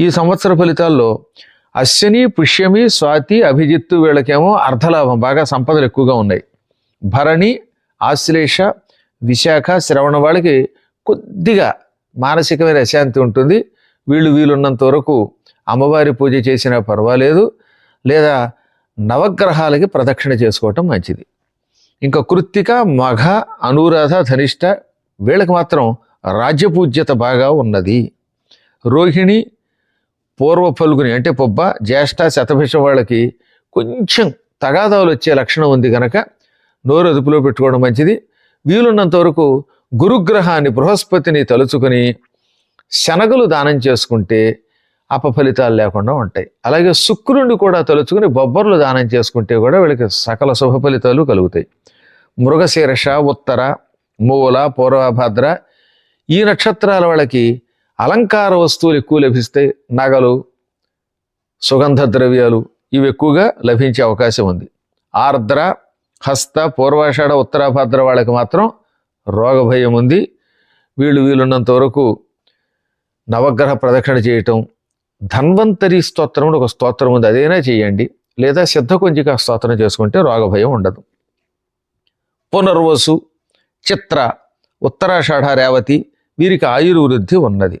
ఈ సంవత్సర ఫలితాల్లో అశ్విని పుష్యమి స్వాతి అభిజిత్తు వీళ్ళకేమో అర్ధలాభం బాగా సంపదలు ఎక్కువగా ఉన్నాయి. భరణి ఆశ్లేష విశాఖ శ్రవణ వాళ్ళకి కొద్దిగా మానసికమైన అశాంతి ఉంటుంది. వీళ్ళు వీలున్నంత వరకు అమ్మవారి పూజ చేసినా పర్వాలేదు. లేదా నవగ్రహాలకి ప్రదక్షిణ చేసుకోవటం మంచిది. ఇంకా కృత్తిక మఘ అనురాధ ధనిష్ట వీళ్ళకి మాత్రం రాజ్యపూజ్యత బాగా ఉన్నది. రోహిణి పూర్వ పలుకుని అంటే పొబ్బ జ్యేష్ఠ శతభిష వాళ్ళకి కొంచెం తగాదాలు వచ్చే లక్షణం ఉంది కనుక నోరు అదుపులో పెట్టుకోవడం మంచిది. వీలున్నంత వరకు గురుగ్రహాన్ని బృహస్పతిని తలుచుకుని శనగలు దానం చేసుకుంటే అపఫలితాలు లేకుండా ఉంటాయి. అలాగే శుక్రుడిని కూడా తలుచుకుని బొబ్బర్లు దానం చేసుకుంటే కూడా వీళ్ళకి సకల శుభ ఫలితాలు కలుగుతాయి. మృగశీర్ష ఉత్తర మూల పూర్వభద్ర ఈ నక్షత్రాల వాళ్ళకి అలంకార వస్తువులు ఎక్కువ లభిస్తే నగలు సుగంధ ద్రవ్యాలు ఇవి ఎక్కువగా లభించే అవకాశం ఉంది. ఆర్ద్ర హస్త పూర్వాషాఢ ఉత్తరాభద్ర వాళ్ళకి మాత్రం రోగభయం ఉంది. వీళ్ళు వీలున్నంత వరకు నవగ్రహ ప్రదక్షిణ చేయటం ధన్వంతరి స్తోత్రం అని ఒక స్తోత్రం ఉంది. అదైనా చేయండి. లేదా సిద్ధకుంజిక స్తోత్రం చేసుకుంటే రోగభయం ఉండదు. పునర్వసు చిత్ర ఉత్తరాషాఢ రేవతి వీరికి ఆయుర్వృద్ధి ఉన్నది.